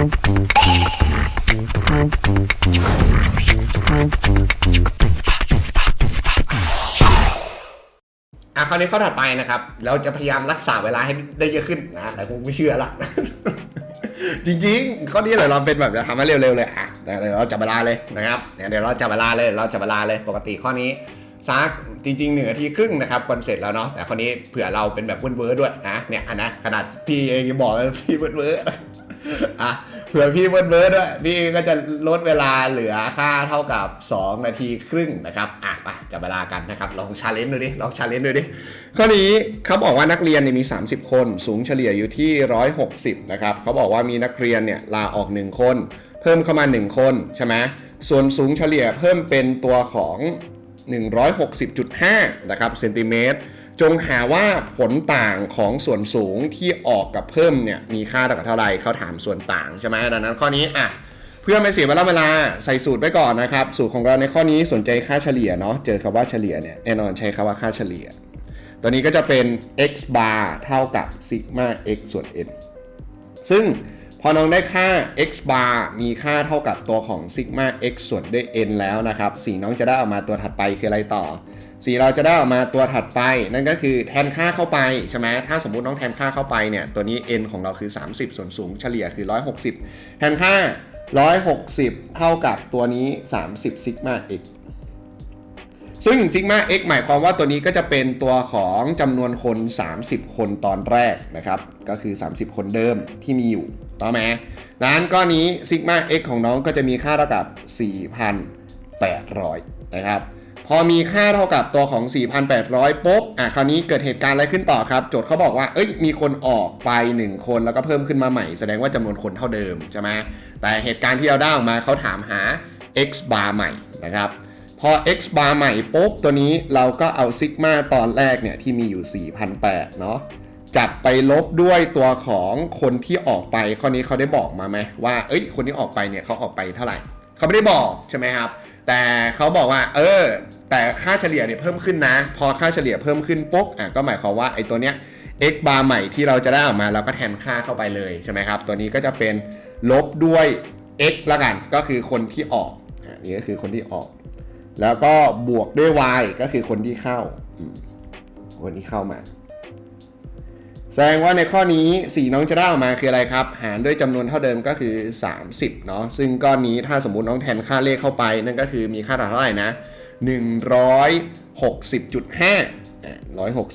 อะคราวนี้ข้อถัดไปนะครับ เราจะพยายามรักษาเวลาให้ได้เยอะขึ้นนะหลายคนไม่เชื่อละ จริงๆ ข้อนี้เลยเราเป็นแบบจะทำให้เร็วๆเลยอะเดี๋ยวเราจับเวลาเลยนะครับเดี๋ยวเราจับเวลาเลยเราจับเวลาเลยปกติข้อนี้ซักจริงๆหนึ่งนาทีครึ่งนะครับควรเสร็จแล้วเนาะแต่ข้อนี้เผื่อเราเป็นแบบเวิร์ดด้วยนะเนี่ยอันนะขนาดพี่เองบอกเลยพี่เวิร์ด อะเผื่อพี่เวิร์ดๆด้วยพี่ก็จะลดเวลาเหลือค่าเท่ากับ 2 นาทีครึ่งนะครับอะไปจับเวลากันนะครับ ลองชาเลนจ์ดูดิลองชาเลนจ์ดูดิข้อนี้เขาบอกว่านักเรียนเนี่ยมี 30 คน สูงเฉลี่ยอยู่ที่ 160 นะครับเขาบอกว่ามีนักเรียนเนี่ยลาออก 1 คน เพิ่มเข้ามา 1 คนใช่ไหมส่วนสูงเฉลี่ยเพิ่มเป็นตัวของ 160.5 นะครับเซนติเมตร จงหาว่าผลต่างของส่วนสูงที่ออกกับเพิ่มเนี่ยมีค่าเท่ากับเท่าไหร่เขาถามส่วนต่างใช่ไหมดังนั้นข้อนี้อะเพื่อไม่เสียเวลาเวลาใส่สูตรไว้ก่อนนะครับ สูตรของเราในข้อนี้สนใจค่าเฉลี่ยเนาะเจอคำว่าเฉลี่ยเนี่ยแน่นอนใช้คำว่าค่าเฉลี่ย ตัวนี้ก็จะเป็น x bar เท่ากับ sigma x ส่วน n ซึ่งพอน้องได้ค่า x bar มีค่าเท่ากับตัวของ sigma x ส่วนด้วย n แล้วนะครับสีน้องจะได้ออกมาตัวถัดไปคืออะไรต่อ สีเราจะได้ออกมาตัวถัดไปนั่นก็คือแทนค่าเข้าไปใช่ไหมถ้าสมมุติน้องแทนค่าเข้าไปเนี่ยตัวนี้ n ของเราคือ 30 ส่วนสูงเฉลี่ยคือ 160 แทนค่า 160 เท่ากับตัวนี้ 30 sigma x ซึ่ง sigma x หมายความว่าตัวนี้ก็จะเป็นตัวของจำนวนคน 30 คนตอนแรกนะครับ ก็คือ 30 คนเดิมที่มีอยู่ต่อไหมดังนั้นก้อนนี้ sigma x ของน้องก็จะมีค่าเท่ากับ 4,800 นะครับ พอมีค่าเท่ากับตัวของ 4,800ปุ๊บอะคราวนี้เกิดเหตุการณ์อะไรขึ้นต่อครับ โจทย์เขาบอกว่า เอ้ย มีคนออกไป 1 คนแล้วก็เพิ่มขึ้นมาใหม่ แสดงว่าจำนวนคนเท่าเดิมใช่ไหมแต่เหตุการณ์ที่เราได้ออกมาเขาถามหา x bar ใหม่นะครับพอ x bar ใหม่ปุ๊บตัวนี้เราก็เอาซิกมาตอนแรกเนี่ยที่มีอยู่ 4,800 เนาะจับไปลบด้วยตัวของคนที่ออกไปข้อนี้เขาได้บอกมาไหมว่า เอ้ย คนที่ออกไปเนี่ยเขาออกไปเท่าไหร่ เขาไม่ได้บอกใช่ไหมครับ แต่เขาบอกว่า เออ แต่ค่าเฉลี่ยเนี่ยเพิ่มขึ้นนะ พอค่าเฉลี่ยเพิ่มขึ้นปุ๊บอะก็หมายความว่าไอ้ตัวเนี้ย x bar ใหม่ที่เราจะได้ออกมาเราก็แทนค่าเข้าไปเลยใช่ไหมครับ ตัวนี้ก็จะเป็นลบด้วย x ละกัน ก็คือคนที่ออกอะนี่ก็คือคนที่ออก แล้วก็บวกด้วย y ก็คือคนที่เข้าคนที่เข้ามา แสดงว่าในข้อนี้สีน้องจะได้ออกมาคืออะไรครับ หารด้วยจำนวนเท่าเดิมก็คือ 30เนาะซึ่งก้อนนี้ถ้าสมมุติน้องแทนค่าเลขเข้าไป นั่นก็คือมีค่าเท่าไหร่นะ 160.5อะ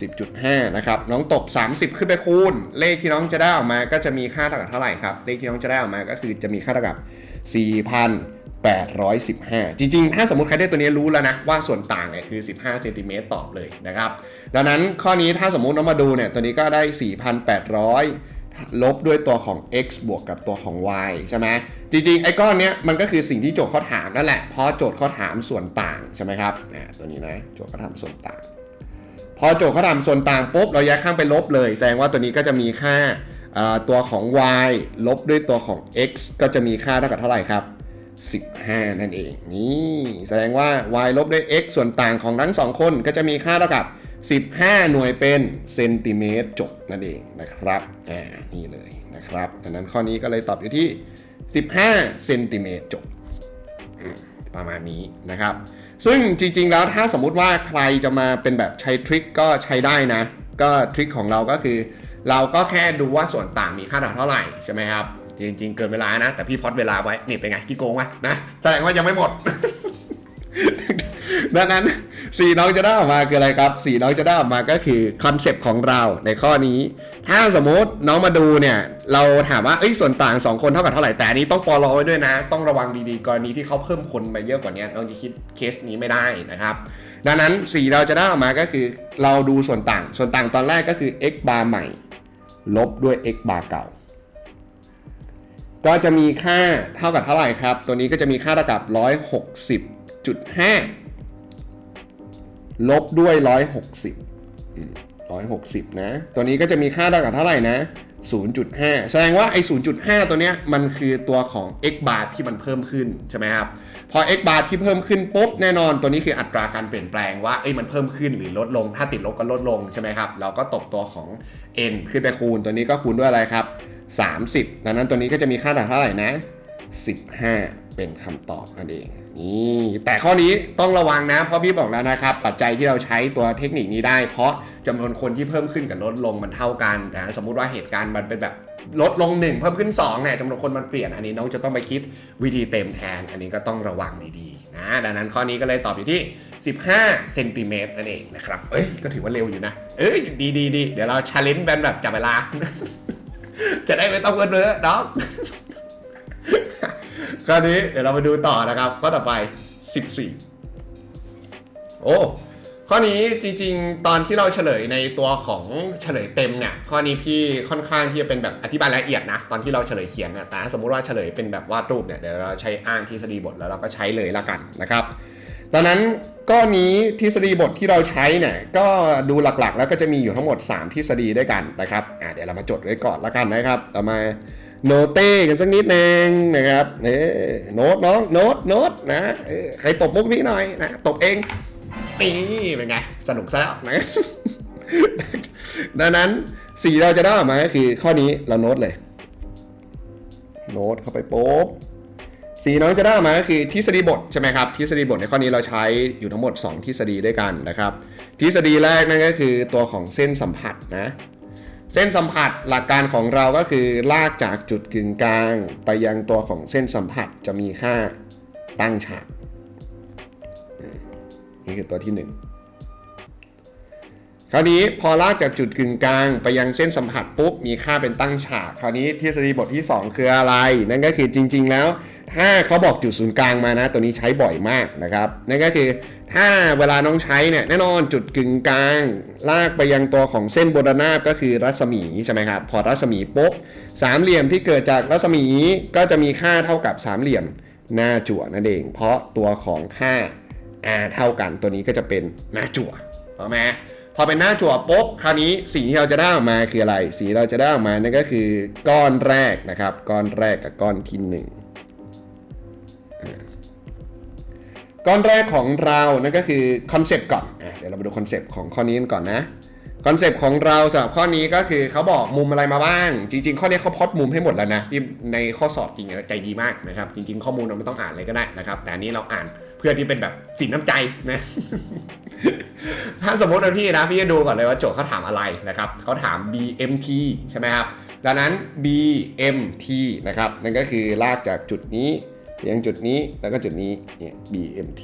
160.5 นะครับ น้องตบ 30 ขึ้นไปคูณ เลขที่น้องจะได้ออกมาก็จะมีค่าเท่ากับเท่าไหร่ครับ เลขที่น้องจะได้ออกมาก็คือจะมีค่าเท่ากับ 815 จริงๆ ถ้าสมมติใครได้ตัวนี้รู้แล้วนะ ว่าส่วนต่างเนี่ยคือ 15เซนติเมตรตอบเลยนะครับ ดังนั้นข้อนี้ถ้าสมมุติน้องมาดูเนี่ย ตัวนี้ก็ได้ 4,800 ลบด้วยตัวของ x บวกกับตัวของ y ใช่ไหมจริงๆ ไอ้ก้อนเนี้ยมันก็คือสิ่งที่โจทย์เขาถามนั่นแหละ เพราะโจทย์เขาถามส่วนต่างใช่ไหมครับอ่ตัวนี้นะโจทย์เขาถามส่วนต่าง พอโจทย์เขาถามส่วนต่างปุ๊บเราย้ายข้างไปลบเลย แสดงว่าตัวนี้ก็จะมีค่าตัวของ y ลบด้วยตัวของ x ก็จะมีค่าเท่ากับเท่าไหร่ครับ 15 นั่นเอง นี่แสดงว่า y ลบด้วย x ส่วนต่างของทั้งสองคนก็จะมีค่าเท่ากับ 15 หน่วยเป็นเซนติเมตรจบนั่นเองนะครับ อ่า นี่เลยนะครับดังนั้นข้อนี้ก็เลยตอบอยู่ที่ 15 เซนติเมตรจบ ประมาณนี้นะครับ ซึ่งจริง ๆ แล้วถ้าสมมุติว่าใครจะมาเป็นแบบใช้ทริคก็ใช้ได้นะ ก็ทริคของเราก็คือ เราก็แค่ดูว่าส่วนต่างมีค่าเท่าไหร่ใช่ไหมครับ จริงๆ เกินเวลานะ แต่พี่พอดเวลาไว้ นี่เป็นไงกี่โกงวะนะแสดงว่ายังไม่หมด ดังนั้นสีน้องจะได้ออกมาคืออะไรครับ สีน้องจะได้ออกมาก็คือคอนเซปต์ของเราในข้อนี้ ถ้าสมมติน้องมาดูเนี่ย เราถามว่าเอ้ยส่วนต่าง 2 คนเท่ากับเท่าไหร่แต่อันนี้ต้องปอลอไว้ด้วยนะ ต้องระวังดีๆกรณีที่เขาเพิ่มคนมาเยอะกว่านี้น้องจะคิดเคสนี้ไม่ได้นะครับ ดังนั้นสีเราจะได้ออกมาก็คือเราดูส่วนต่าง ส่วนต่างตอนแรกก็คือ x bar ใหม่ ลบด้วย x bar เก่า ก็จะมีค่าเท่ากับเท่าไหร่ครับ ตัวนี้ก็จะมีค่าเท่ากับ 160.5 ลบด้วย 160อืม160 นะ ตัวนี้ก็จะมีค่าเท่ากับเท่าไหร่นะ 0.5 แสดงว่าไอ้ 0.5 ตัวเนี้ยมันคือตัวของ x bar ที่มันเพิ่มขึ้นใช่ไหมครับ พอ x bar ที่เพิ่มขึ้นปุ๊บแน่นอนตัวนี้คืออัตราการเปลี่ยนแปลงว่าเอ้ยมันเพิ่มขึ้นหรือลดลง ถ้าติดลบก็ลดลงใช่ไหมครับ เราก็ตบตัวของ n ขึ้นไปคูณ ตัวนี้ก็คูณด้วยอะไรครับ 30 ดังนั้นตัวนี้ก็จะมีค่าต่างเท่าไหร่นะ 15 เป็นคำตอบนั่นเองนี่แต่ข้อนี้ต้องระวังนะ เพราะพี่บอกแล้วนะครับ ปัจจัยที่เราใช้ตัวเทคนิคนี้ได้ เพราะจำนวนคนที่เพิ่มขึ้นกับลดลงมันเท่ากัน แต่สมมุติว่าเหตุการณ์มันเป็นแบบลดลง 1 เพิ่มขึ้น2เนี่ยจำนวนคนมันเปลี่ยนอันนี้น้องจะต้องไปคิดวิธีเต็มแทน อันนี้ก็ต้องระวังดีๆนะดังนั้นข้อนี้ก็เลยตอบอยู่ที่ 15เซนติเมตรนั่นเองนะครับเอ้ยก็ถือว่าเร็วอยู่นะ เอ้ยดีดีดีเดี๋ยวเราชาเลนจ์แบบแบบจับเวลา จะได้ไม่ต้องเกินเนื้อน้องคราวนี้เดี๋ยวเรามาดูต่อนะครับ ข้อต่อไป 14 โอ้ ข้อนี้จริงๆ ตอนที่เราเฉลยในตัวของเฉลยเต็มเนี่ย ข้อนี้พี่ค่อนข้างที่จะเป็นแบบอธิบายละเอียดนะ ตอนที่เราเฉลยเขียนนะแต่ถ้าสมมุติว่าเฉลยเป็นแบบวาดรูปเนี่ย เดี๋ยวเราใช้อ้างทฤษฎีบทแล้วเราก็ใช้เลยละกันนะครับ ดังนั้นก้อนนี้ทฤษฎีบทที่เราใช้เนี่ยก็ดูหลักๆ แล้วก็จะมีอยู่ทั้งหมด 3 ทฤษฎีด้วยกันนะครับอ่าเดี๋ยวเรามาจดไว้ก่อนละกันนะครับ ต่อมาโนเต้กันสักนิดนึงนะครับเอ้โน้ตน้องโน้ตโน้ตนะเอ้ใครตบมุกนี้หน่อยนะตบเองนี่เป็นไง สนุกซะแล้วนะดังนั้นสีเราจะได้ออกมาก็คือข้อนี้เราโน้ตเลย โน้ตเข้าไปปุ๊บ สีน้องจะได้ออกมาก็คือทฤษฎีบทใช่ไหมครับทฤษฎีบทในข้อนี้เราใช้อยู่ทั้งหมด 2 ทฤษฎีด้วยกันนะครับ ทฤษฎีแรกนั่นก็คือตัวของเส้นสัมผัสนะเส้นสัมผัสหลักการของเราก็คือลากจากจุดกึ่งกลาง ไปยังตัวของเส้นสัมผัสจะมีค่าตั้งฉากนี่คือตัวที่หนึ่งคราวนี้พอลากจากจุดกึ่งกลางไปยังเส้นสัมผัสปุ๊บมีค่าเป็นตั้งฉาก คราวนี้ทฤษฎีบทที่ 2 คืออะไร นั่นก็คือจริง ๆ แล้ว ถ้าเขาบอกจุดศูนย์กลางมานะ ตัวนี้ใช้บ่อยมากนะครับนั่นก็คือถ้าเวลาน้องใช้เนี่ยแน่นอนจุดกึ่งกลาง ลากไปยังตัวของเส้นบนนาบก็คือรัศมีใช่ไหมครับพอรัศมีปุ๊บสามเหลี่ยมที่เกิดจากรัศมีก็จะมีค่าเท่ากับสามเหลี่ยมหน้าจั่วนั่นเอง เพราะตัวของค่า r เท่ากันตัวนี้ก็จะเป็นหน้าจั่วถูกไหมพอเป็นหน้าจั่วปุ๊บคราวนี้สิ่งที่เราจะได้ออกมาคืออะไร สีเราจะได้ออกมานั่นก็คือก้อนแรกนะครับ ก้อนแรกกับก้อนที่หนึ่ง ก้อนแรกของเรานั่นก็คือคอนเซปต์ก่อนอะเดี๋ยวเรามาดูคอนเซปต์ของข้อนี้กันก่อนนะคอนเซปต์ของเราสำหรับข้อนี้ก็คือเขาบอกมุมอะไรมาบ้าง จริง ๆ ข้อนี้เขาพอดมุมให้หมดแล้วนะในข้อสอบจริงใจดีมากนะครับ จริง ๆ ข้อมูลเราไม่ต้องอ่านเลยก็ได้นะครับ แต่นี้เราอ่านเพื่อที่เป็นแบบสินน้ำใจนะถ้าสมมติว่าพี่นะพี่จะดูก่อนเลยว่าโจทย์เขาถามอะไรนะครับเขาถาม BMT ใช่ไหมครับดังนั้น BMT นะครับนั่นก็คือลากจากจุดนี้ ไปยังจุดนี้แล้วก็จุดนี้เนี่ย BMT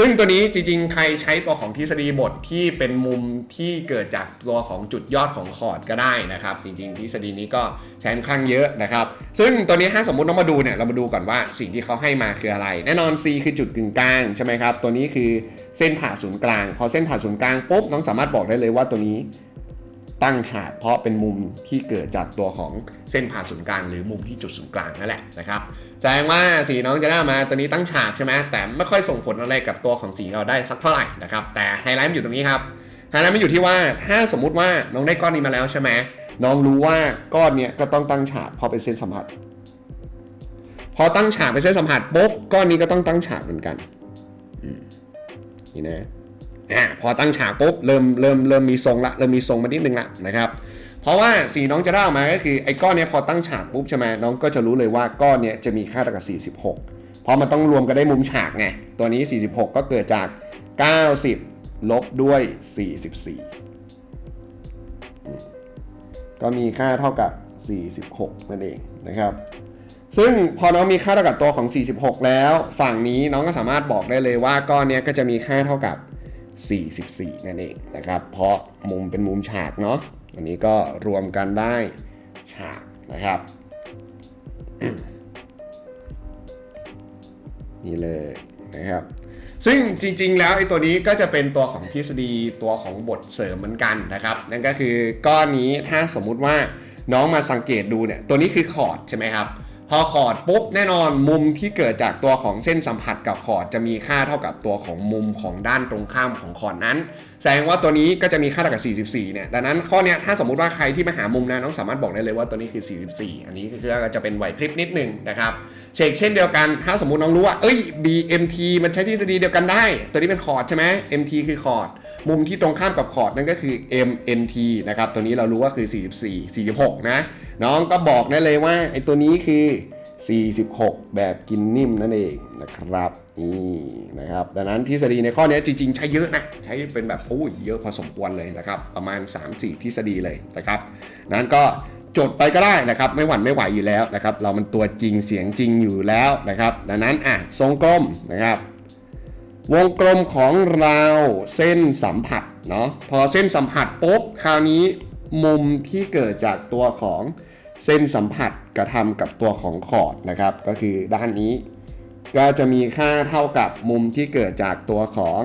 ซึ่งตัวนี้จริงๆ ใครใช้ตัวของทฤษฎีบทที่เป็นมุมที่เกิดจากตัวของจุดยอดของคอร์ดก็ได้นะครับ จริงๆ ทฤษฎีนี้ก็ใช้ค่อนข้างเยอะนะครับ ซึ่งตัวนี้ถ้าสมมุติเรามาดูเนี่ยเรามาดูก่อนว่าสิ่งที่เขาให้มาคืออะไร แน่นอน C คือจุดกึ่งกลางใช่ไหมครับ ตัวนี้คือเส้นผ่าศูนย์กลาง พอเส้นผ่าศูนย์กลางปุ๊บน้องสามารถบอกได้เลยว่าตัวนี้ ตั้งฉากเพราะเป็นมุมที่เกิดจากตัวของเส้นผ่าศูนย์กลางหรือมุมที่จุดศูนย์กลางนั่นแหละนะครับแสดงว่าสีน้องจะได้มาตัวนี้ตั้งฉากใช่ไหมแต่ไม่ค่อยส่งผลอะไรกับตัวของสีเราได้สักเท่าไหร่นะครับแต่ไฮไลท์มันอยู่ตรงนี้ครับไฮไลท์มันอยู่ที่ว่าถ้าสมมุติว่าน้องได้ก้อนนี้มาแล้วใช่ไหมน้องรู้ว่าก้อนเนี้ยก็ต้องตั้งฉากเพราะเป็นเส้นสัมผัส พอตั้งฉากเป็นเส้นสัมผัสปุ๊บก้อนนี้ก็ต้องตั้งฉากเหมือนกันอืมนี่นะ อะพอตั้งฉากปุ๊บเริ่มเริ่มเริ่มมีทรงละเริ่มมีทรงมานิดนึงละนะครับเพราะว่าสีน้องจะได้ออกมาก็คือไอ้ก้อนเนี้ยพอตั้งฉากปุ๊บใช่ไหมน้องก็จะรู้เลยว่าก้อนเนี้ยจะมีค่าเท่ากับ46 เพราะมันต้องรวมกันได้มุมฉากไงตัวนี้ 46 ก็เกิดจาก 90 ลบด้วย 44 ก็มีค่าเท่ากับ 46 นั่นเองนะครับซึ่งพอน้องมีค่าเท่ากับตัวของ 46 แล้ว ฝั่งนี้น้องก็สามารถบอกได้เลยว่าก้อนเนี้ยก็จะมีค่าเท่ากับ 44 นั่นเองนะครับ เพราะมุมเป็นมุมฉากเนาะอันนี้ก็รวมกันได้ฉากนะครับนี่เลยนะครับ ซึ่งจริง ๆ แล้วไอ้ตัวนี้ก็จะเป็นตัวของทฤษฎีตัวของบทเสริมเหมือนกันนะครับ นั่นก็คือก้อนนี้ถ้าสมมุติว่าน้องมาสังเกตดูเนี่ย ตัวนี้คือคอร์ดใช่ไหมครับ พอคอร์ดปุ๊บแน่นอนมุมที่เกิดจากตัวของเส้นสัมผัสกับคอร์ดจะมีค่าเท่ากับตัวของมุมของด้านตรงข้ามของคอร์ดนั้น แสดงว่าตัวนี้ก็จะมีค่าเท่ากับ 44 เนี่ย ดังนั้นข้อเนี้ยถ้าสมมุติว่าใครที่มาหามุมนะน้องสามารถบอกได้เลยว่าตัวนี้คือ 44 อันนี้ก็จะเป็นไหวพริบนิดนึงนะครับเชกเช่นเดียวกันถ้าสมมุติน้องรู้ว่าเอ้ย BMT มันใช้ทฤษฎีเดียวกันได้ ตัวนี้เป็นคอร์ดใช่ไหม MT คือคอร์ด มุมที่ตรงข้ามกับคอร์ดนั่นก็คือ MNT นะครับตัวนี้เรารู้ว่าคือ 44 46 นะ น้องก็บอกได้เลยว่าไอ้ตัวนี้คือ 46 แบบกินนิ่มนั่นเองนะครับนี่นะครับดังนั้นทฤษฎีในข้อนี้จริง ๆ ใช้เยอะนะ ใช้เป็นแบบโอ้ยเยอะพอสมควรเลยนะครับ ประมาณ 3-4 ทฤษฎีเลยนะครับนั้นก็จดไปก็ได้นะครับไม่หวั่นไม่ไหวอยู่แล้วนะครับ เรามันตัวจริงเสียงจริงอยู่แล้วนะครับ ดังนั้นอะทรงกลมนะครับ วงกลมของเราเส้นสัมผัสเนาะพอเส้นสัมผัสปุ๊บคราวนี้มุมที่เกิดจากตัวของเส้นสัมผัสกระทำกับตัวของขอดนะครับ ก็คือด้านนี้ ก็จะมีค่าเท่ากับมุมที่เกิดจากตัวของ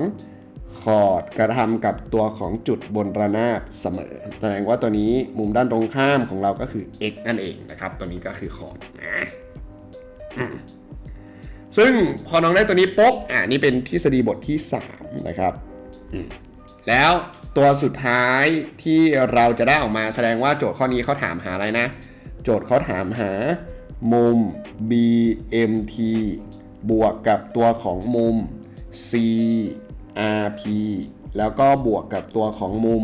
ขอดกระทำกับตัวของจุดบนระนาบเสมอ แสดงว่าตัวนี้มุมด้านตรงข้ามของเราก็คือ x นั่นเองนะครับ ตัวนี้ก็คือขอดนะ ซึ่งพอน้องได้ตัวนี้ปุ๊บอ่านี่เป็นทฤษฎีบทที่ 3 นะครับ แล้วตัวสุดท้ายที่เราจะได้ออกมาแสดงว่าโจทย์ข้อนี้เขาถามหาอะไรนะ โจทย์เขาถามหามุม BMT บวกกับตัวของมุม CRP แล้วก็บวกกับตัวของมุม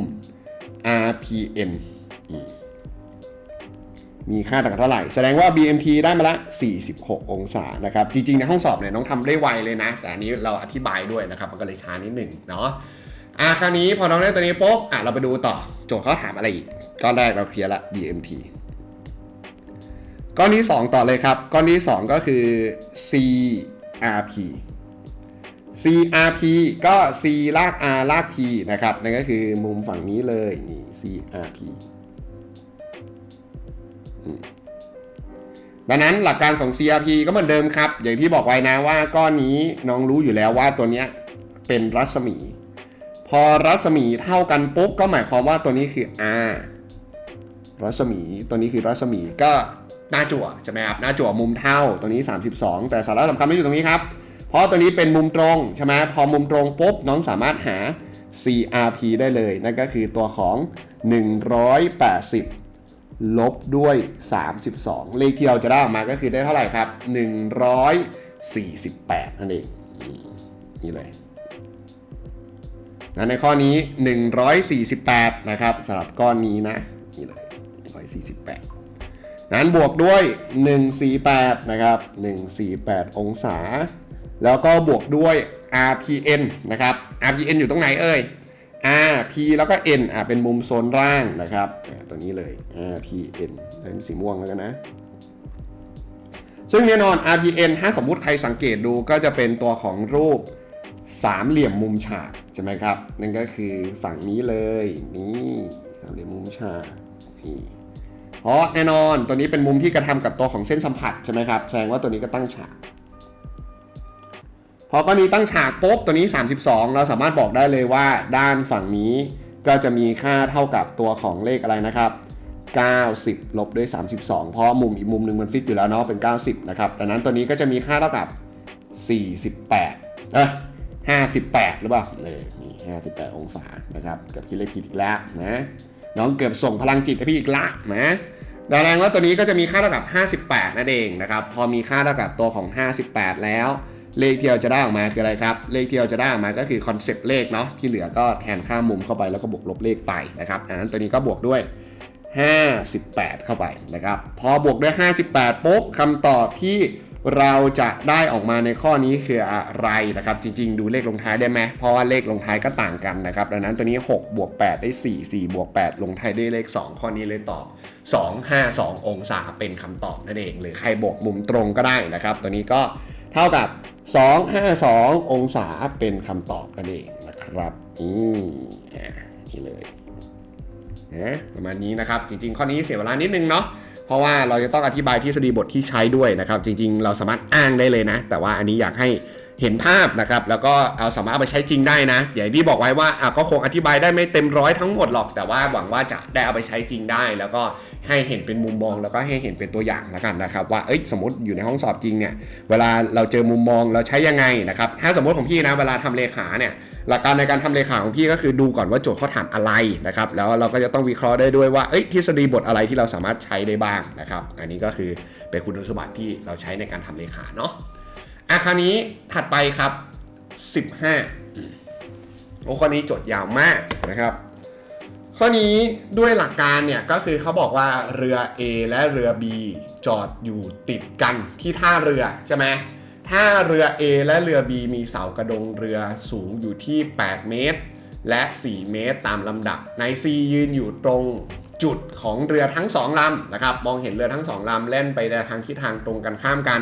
RPN อืม มีค่าต่างกันเท่าไหร่ แสดงว่า BMT ได้มาละ 46 องศานะครับ จริงๆ ในห้องสอบเนี่ยน้องทำได้ไวเลยนะ แต่อันนี้เราอธิบายด้วยนะครับ มันก็เลยช้านิดหนึ่งเนาะอะคราวนี้พอน้องได้ตัวนี้ปุ๊บอะเราไปดูต่อ โจทย์เขาถามอะไรอีก ก้อนแรกเราเคลียร์ละ BMT ก้อนที่ 2 ต่อเลยครับ ก้อนที่ 2 ก็คือ CRP CRP ก็ C ลาก R ลาก P นะครับ นั่นก็คือมุมฝั่งนี้เลย นี่ CRP ดังนั้นหลักการของ CRP ก็เหมือนเดิมครับ อย่างที่บอกไว้นะว่าก้อนนี้น้องรู้อยู่แล้วว่าตัวเนี้ยเป็นรัศมี พอรัศมีเท่ากันปุ๊บก็หมายความว่าตัวนี้คือ R รัศมีตัวนี้คือรัศมีก็หน้าจั่วใช่ไหมครับหน้าจั่วมุมเท่าตัวนี้ 32 แต่สาระสำคัญไม่อยู่ตรงนี้ครับ เพราะตัวนี้เป็นมุมตรงใช่ไหมพอมุมตรงปุ๊บน้องสามารถหา CRP ได้เลย นั่นก็คือตัวของ 180 ลบด้วย 32 เลขที่เราจะได้ออกมาก็คือได้เท่าไหร่ครับ 148 นั่นเอง นี่เลยนะในข้อนี้ 148 นะครับสำหรับก้อนนี้นะ นี่เลย 148 นั้นบวกด้วย 148 นะครับ 148 องศา แล้วก็บวกด้วย RPN นะครับ RPN อยู่ตรงไหนเอ่ย RP แล้วก็ N อะเป็นมุมโซนล่างนะครับตัวนี้เลย RPN เป็นสีม่วงแล้วกันนะ ซึ่งแน่นอน RPN ถ้าสมมุติใครสังเกตดูก็จะเป็นตัวของรูปสามเหลี่ยมมุมฉากใช่ไหมครับ นั่นก็คือฝั่งนี้เลยนี่สามเหลี่ยมมุมฉากนี่เพราะแน่นอนตัวนี้เป็นมุมที่กระทำกับตัวของเส้นสัมผัสใช่ไหมครับแสดงว่าตัวนี้ก็ตั้งฉาก พอกรณีตั้งฉากปุ๊บตัวนี้ 32 เราสามารถบอกได้เลยว่าด้านฝั่งนี้ก็จะมีค่าเท่ากับตัวของเลขอะไรนะครับ 90 ลบด้วย 32 เพราะมุมอีกมุมหนึ่งมันฟิกอยู่แล้วเนาะเป็น 90 นะครับดังนั้นตัวนี้ก็จะมีค่าเท่ากับ 48เอ้ย58 หรือเปล่าเออนี่58 องศานะครับเกับคิดเลขผิดอีกแล้วนะน้องเกือบส่งพลังจิตให้พี่อีกละนะแสดงว่าตัวนี้ก็จะมีค่าเท่ากับ 58 นั่นเองนะครับ พอมีค่าเท่ากับตัวของ 58 แล้ว เลขที่เราจะได้ออกมาคืออะไรครับ เลขที่เราจะได้ออกมาก็คือคอนเซปต์เลขเนาะที่เหลือก็แทนค่ามุมเข้าไปแล้วก็บวกลบเลขไปนะครับดังนั้นตัวนี้ก็บวกด้วย 58 เข้าไปนะครับ พอบวกด้วย 58ปุ๊บคำตอบที่เราจะได้ออกมาในข้อนี้คืออะไรนะครับ จริง ๆ ดูเลขลงท้ายได้ไหมเพราะว่าเลขลงท้ายก็ต่างกันนะครับ ดังนั้นตัวนี้ 6 บวก 8 ได้ 4 4 บวก 8 ลงท้ายได้เลข 2 ข้อนี้เลยตอบ 252 องศาเป็นคำตอบนั่นเอง หรือใครบวกมุมตรงก็ได้นะครับ ตัวนี้ก็เท่ากับ 252 องศาเป็นคำตอบกันเองนะครับนี่อะนี่เลยนะประมาณนี้นะครับ จริงๆ ข้อนี้เสียเวลานิดนึงเนาะเพราะว่าเราจะต้องอธิบายทฤษฎีบทที่ใช้ด้วยนะครับ จริง ๆ เราสามารถอ้างได้เลยนะ แต่ว่าอันนี้อยากให้ เห็นภาพนะครับ แล้วก็เอาสามารถเอาไปใช้จริงได้นะอย่างที่บอกไว้ว่าอะก็คงอธิบายได้ไม่เต็มร้อยทั้งหมดหรอก แต่ว่าหวังว่าจะได้เอาไปใช้จริงได้ แล้วก็ให้เห็นเป็นมุมมอง แล้วก็ให้เห็นเป็นตัวอย่างแล้วกันนะครับ ว่าเอ้ยสมมติอยู่ในห้องสอบจริงเนี่ยเวลาเราเจอมุมมองเราใช้ยังไงนะครับถ้าสมมติของพี่นะเวลาทำเลขาเนี่ยหลักการในการทำเลขาของพี่ก็คือดูก่อนว่าโจทย์เขาถามอะไรนะครับแล้วเราก็จะต้องวิเคราะห์ได้ด้วยว่าเอ้ยทฤษฎีบทอะไรที่เราสามารถใช้ได้บ้างนะครับ อันนี้ก็คือเป็นคุณสมบัติที่เราใช้ในการทำเลขาเนาะ อะคราวนี้ถัดไปครับ 15 โอ้ข้อนี้โจทย์ยาวมากนะครับ ข้อนี้ด้วยหลักการเนี่ยก็คือเขาบอกว่าเรือ A และเรือ B จอดอยู่ติดกันที่ท่าเรือใช่ไหมท่าเรือ A และเรือ B มีเสากระดงเรือสูงอยู่ที่ 8 เมตร และ 4 เมตรตามลำดับ นาย C ยืนอยู่ตรงจุดของเรือทั้งสองลำนะครับ มองเห็นเรือทั้งสองลำแล่นไปในทางทิศทางตรงกันข้ามกัน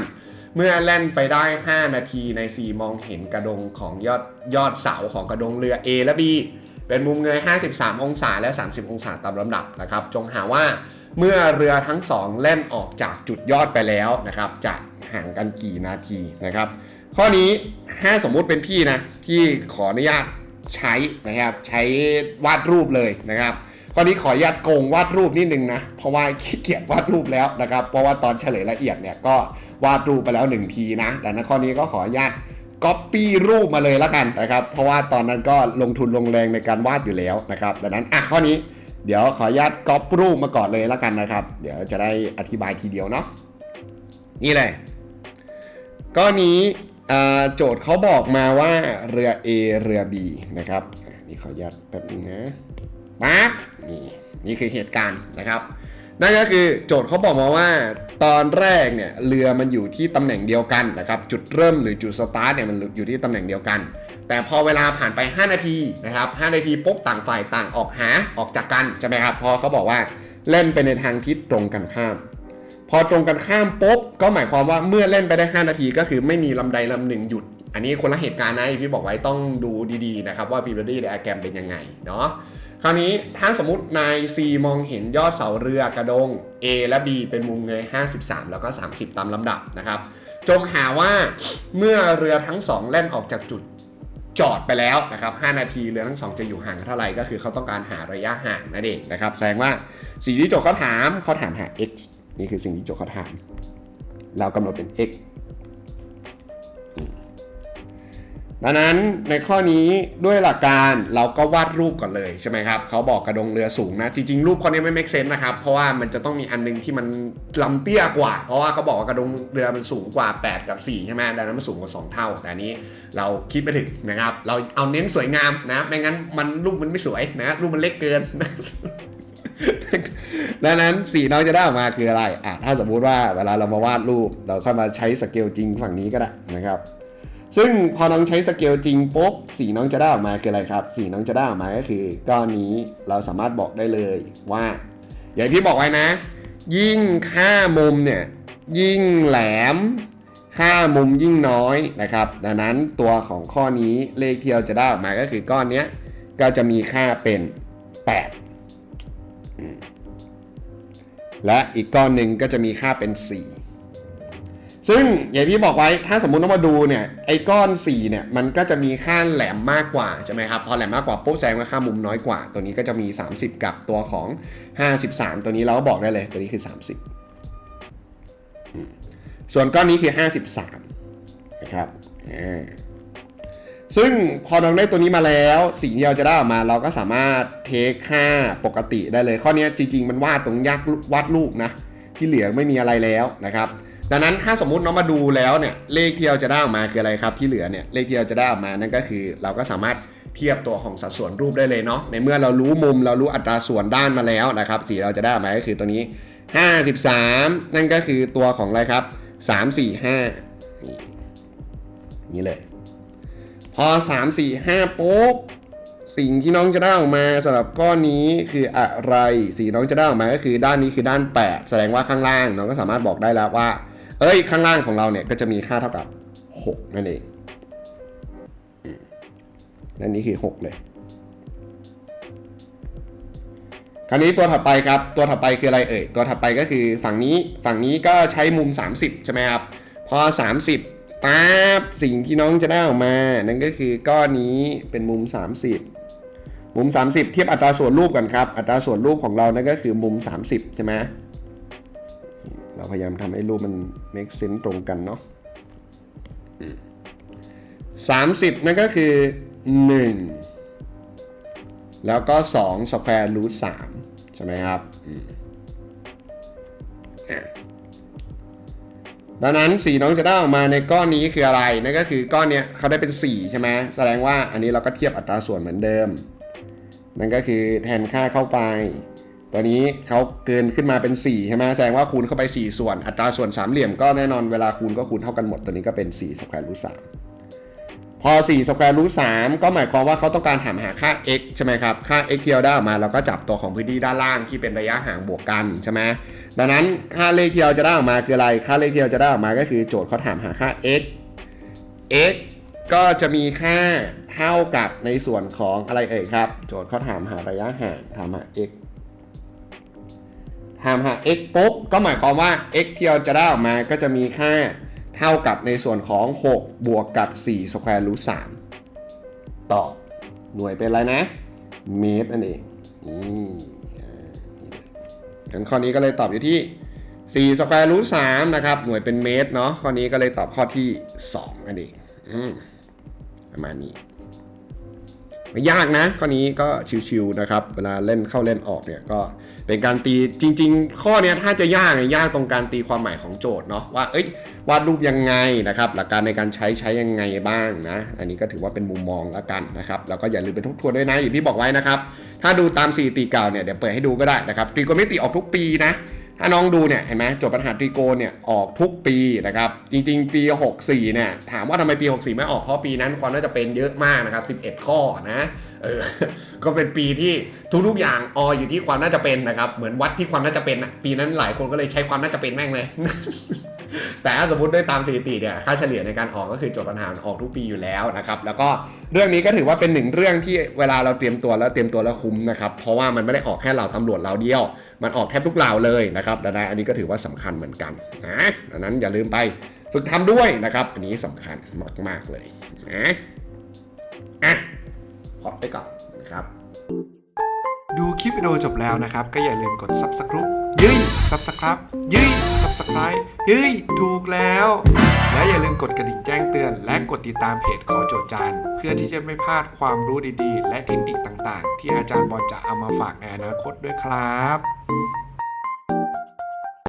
เมื่อแล่นไปได้ 5 นาทีใน C มองเห็นกระดงของยอดยอดเสาของกระดงเรือ A และ B เป็นมุมเงย 53 องศาและ 30 องศาตามลำดับนะครับ จงหาว่าเมื่อเรือทั้งสองแล่นออกจากจุดยอดไปแล้วนะครับจะห่างกันกี่นาทีนะครับ ข้อนี้ถ้าสมมุติเป็นพี่นะพี่ขออนุญาตใช้นะครับใช้วาดรูปเลยนะครับข้อนี้ขออนุญาตโกงวาดรูปนิดนึงนะเพราะว่าขี้เกียจวาดรูปแล้วนะครับ เพราะว่าตอนเฉลยละเอียดเนี่ยก็ วาดรูปไปแล้วหนึ่งทีนะแต่ในข้อนี้ก็ขออนุญาตก๊อปปี้รูปมาเลยแล้วกันนะครับ เพราะว่าตอนนั้นก็ลงทุนลงแรงในการวาดอยู่แล้วนะครับดังนั้นอะข้อนี้เดี๋ยวขออนุญาตก๊อปรูปมาก่อนเลยแล้วกันนะครับ เดี๋ยวจะได้อธิบายทีเดียวเนาะนี่เลยก็นี้โจทย์เขาบอกมาว่าเรือ A เรือ B นะครับนี่ขออนุญาตแป๊บนึงนะปั๊บนี่นี่คือเหตุการณ์นะครับ นั่นก็คือโจทย์เขาบอกมาว่า ตอนแรกเนี่ยเรือมันอยู่ที่ตำแหน่งเดียวกันนะครับจุดเริ่มหรือจุดสตาร์ทเนี่ยมันอยู่ที่ตำแหน่งเดียวกัน แต่พอเวลาผ่านไป 5 นาทีนะครับ5นาทีปุ๊บต่างฝ่ายต่างออกหาออกจากกันใช่ไหมครับพอเขาบอกว่าเล่นไปในทางทิศตรงกันข้าม พอตรงกันข้ามปุ๊บก็หมายความว่าเมื่อเล่นไปได้ 5 นาที ก็คือไม่มีลำใดลำหนึ่งหยุด อันนี้คนละเหตุการณ์นะที่บอกไว้ต้องดูดีๆนะครับว่าฟิบ r ดี้ไดอะแกรมเป็นยังไงเนาะ คราวนี้ถ้าสมมตินาย C มองเห็นยอดเสาเรือกระดง A และ B เป็นมุมเงย 53 แล้วก็ 30 ตามลำดับนะครับ จงหาว่าเมื่อเรือทั้งสองแล่นออกจากจุดจอดไปแล้วนะครับ 5 นาทีเรือทั้งสองจะอยู่ห่างกันเท่าไหร่ ก็คือเขาต้องการหาระยะห่างนั่นเองนะครับ แสดงว่าสิ่งที่โจทย์เขาถามเขาถามหา x นี่คือสิ่งที่โจทย์เขาถาม เรากำหนดเป็น x ดังนั้นในข้อนี้ด้วยหลักการเราก็วาดรูปก่อนเลยใช่ไหมครับเขาบอกกระดงเรือสูงนะ จริงๆ รูปข้อนี้ไม่ make sense นะครับ เพราะว่ามันจะต้องมีอันนึงที่มันลำเตี้ยกว่า เพราะว่าเขาบอกว่ากระดงเรือมันสูงกว่า 8 กับ 4 ใช่ไหมดังนั้นมันสูงกว่า 2 เท่า แต่นี้เราคิดไม่ถึงนะครับ เราเอาเน้นสวยงามนะไม่งั้นมันรูปมันไม่สวยนะรูปมันเล็กเกินดังนั้นสีน้องจะได้ออกมาคืออะไรอะถ้าสมมุติว่าเวลาเรามาวาดรูปเราค่อยมาใช้สเกลจริงฝั่งนี้ก็ได้นะครับ ซึ่งพอน้องใช้สเกลจริงปุ๊บสีน้องจะได้ออกมาคืออะไรครับ สีน้องจะได้ออกมาก็คือ ก้อนนี้เราสามารถบอกได้เลยว่า อย่างที่บอกไว้นะ ยิ่งค่ามุมเนี่ยยิ่งแหลม ค่ามุมยิ่งน้อยนะครับ ดังนั้นตัวของข้อนี้เลขที่เราจะได้ออกมาก็คือก้อนนี้ก็จะมีค่าเป็น 8 และอีกก้อนหนึ่งก็จะมีค่าเป็น 4 ซึ่งอย่างที่บอกไว้ถ้าสมมุติต้องมาดูเนี่ยไอ้ก้อน4เนี่ยมันก็จะมีค่าแหลมมากกว่าใช่ไหมครับพอแหลมมากกว่าปุ๊บแสดงว่าค่ามุมน้อยกว่า ตัวนี้ก็จะมี 30 กับตัวของ 53 ตัวนี้เราก็บอกได้เลยตัวนี้คือ 30 ส่วนก้อนนี้คือ 53นะครับอ่าซึ่งพอเราได้ตัวนี้มาแล้วสิ่งที่เราจะได้ออกมาเราก็สามารถเทคค่าปกติได้เลย ข้อนี้จริง ๆ มันวาดตรงยากวาดรูปนะที่เหลือไม่มีอะไรแล้วนะครับ ดังนั้นถ้าสมมุติน้องมาดูแล้วเนี่ยเลขที่เราจะได้ออกมาคืออะไรครับ ที่เหลือเนี่ยเลขที่เราจะได้ออกมานั่นก็คือ เราก็สามารถเทียบตัวของสัดส่วนรูปได้เลยเนาะในเมื่อเรารู้มุมเรารู้อัตราส่วนด้านมาแล้วนะครับสีเราจะได้ออกมาก็คือตัวนี้ 53 นั่นก็คือตัวของอะไรครับ 3 4 5 นี่นี่เลย พอ 3 4 5ปุ๊บสิ่งที่น้องจะได้ออกมาสำหรับก้อนนี้คืออะไรสิ่น้องจะได้ออกมาก็คือด้านนี้คือด้าน 8 แสดงว่าข้างล่าง น้องก็สามารถบอกได้แล้วว่า เอ้ย ข้างล่างของเราเนี่ยก็จะมีค่าเท่ากับ 6 นั่นเองนั่นนี้คือ 6 เลย คราวนี้ตัวถัดไปครับ ตัวถัดไปคืออะไรเอ่ย ตัวถัดไปก็คือฝั่งนี้ ฝั่งนี้ก็ใช้มุม 30 ใช่ไหมครับ พอ 30ปั๊บสิ่งที่น้องจะได้ออกมา นั่นก็คือก้อนนี้เป็นมุม 30 มุม 30 เทียบอัตราส่วนรูปกันครับ อัตราส่วนรูปของเรานั่นก็คือมุม 30 ใช่ไหม เราพยายามทำให้รูปมัน make sense ตรงกันเนาะ30นั่นก็คือ 1 แล้วก็2 square root 3ใช่ไหมครับดังนั้นสีน้องจะได้ออกมาในก้อนนี้คืออะไร นั่นก็คือก้อนเนี้ยเขาได้เป็น 4 ใช่ไหมแสดงว่าอันนี้เราก็เทียบอัตราส่วนเหมือนเดิม นั่นก็คือแทนค่าเข้าไป ตัวนี้เขาเกินขึ้นมาเป็น4ใช่ไหมแสดงว่าคูณเข้าไป 4 ส่วน อัตราส่วนสามเหลี่ยมก็แน่นอนเวลาคูณก็คูณเท่ากันหมด ตัวนี้ก็เป็น4 square root 3พอ4 square root 3ก็หมายความว่าเขาต้องการถามหาค่า x ใช่ไหมครับ ค่า x ที่เราได้ออกมาเราก็จับตัวของพื้นที่ด้านล่างที่เป็นระยะห่างบวกกันใช่ไหมดังนั้นค่าเลขที่เราจะได้ออกมาคืออะไร ค่าเลขที่เราจะได้ออกมาก็คือโจทย์เขาถามหาค่า x x ก็จะมีค่าเท่ากับในส่วนของอะไรเอ่ยครับ โจทย์เขาถามหาระยะห่างถามหา x ถามหา x ปุ๊บก็หมายความว่า x ที่เราจะได้ออกมาก็จะมีค่าเท่ากับในส่วนของ 6 บวกกับ 4 square root 3ตอบหน่วยเป็นอะไรนะ เมตรนั่นเองนี่อ่านี่เลยงั้นข้อนี้ก็เลยตอบอยู่ที่ 4 square root 3นะครับ หน่วยเป็นเมตรเนาะข้อนี้ก็เลยตอบข้อที่ 2 นั่นเองอืมประมาณนี้ ไม่ยากนะข้อนี้ก็ชิวๆนะครับ เวลาเล่นเข้าเล่นออกเนี่ยก็เป็นการตีจริง ๆ ข้อนี้ถ้าจะยากเนี่ยยากตรงการตีความหมายของโจทย์เนาะว่าเอ้ยวาดรูปยังไงนะครับ หลักการในการใช้ใช้ยังไงบ้างนะ อันนี้ก็ถือว่าเป็นมุมมองล้วกันนะครับแล้วก็อย่าลืมไปทบทวนด้วยนะอย่างที่บอกไว้นะครับ ถ้าดูตามสถิติเก่าเนี่ยเดี๋ยวเปิดให้ดูก็ได้นะครับตรีโกณมิติออกทุกปีนะ ถ้าน้องดูเนี่ยเห็นไหมโจทย์ปัญหาตรีโกณเนี่ยออกทุกปีนะครับ จริง ๆ ปี 64เนี่ยถามว่าทำไมปี 64 ไม่ออกเพราะปีนั้นความน่าจะเป็นเยอะมากนะครับ 11 ข้อนะเออก็เป็นปีที่ทุกๆอย่างออยู่ที่ความน่าจะเป็นนะครับ เหมือนวัดที่ความน่าจะเป็นนะปีนั้นหลายคนก็เลยใช้ความน่าจะเป็นแม่งเลย แต่ถ้าสมมติด้วยตามสถิติเนี่ยค่าเฉลี่ยในการออกก็คือโจทย์ปัญหาออกทุกปีอยู่แล้วนะครับแล้วก็เรื่องนี้ก็ถือว่าเป็นหนึ่งเรื่องที่เวลาเราเตรียมตัวแล้วเตรียมตัวแล้วคุ้มนะครับเพราะว่ามันไม่ได้ออกแค่เหล่าตำรวจเราเดียว มันออกแทบทุกเหล่าเลยนะครับดังนั้นอันนี้ก็ถือว่าสำคัญเหมือนกันนะดังนั้นอย่าลืมไปฝึกทำด้วยนะครับ อันนี้สำคัญมากๆเลยนะอะพอไปก่อนนะครับดูคลิปวิดีโอจบแล้วนะครับ ก็อย่าลืมกด subscribe ยึย subscribe ยึย subscribe ยึยถูกแล้ว และอย่าลืมกดกระดิ่งแจ้งเตือน และกดติดตามเพจขอโจทย์จานเพื่อที่จะไม่พลาดความรู้ดีๆ และเทคนิคต่างๆ ที่อาจารย์บอลจะเอามาฝากในอนาคตด้วยครับ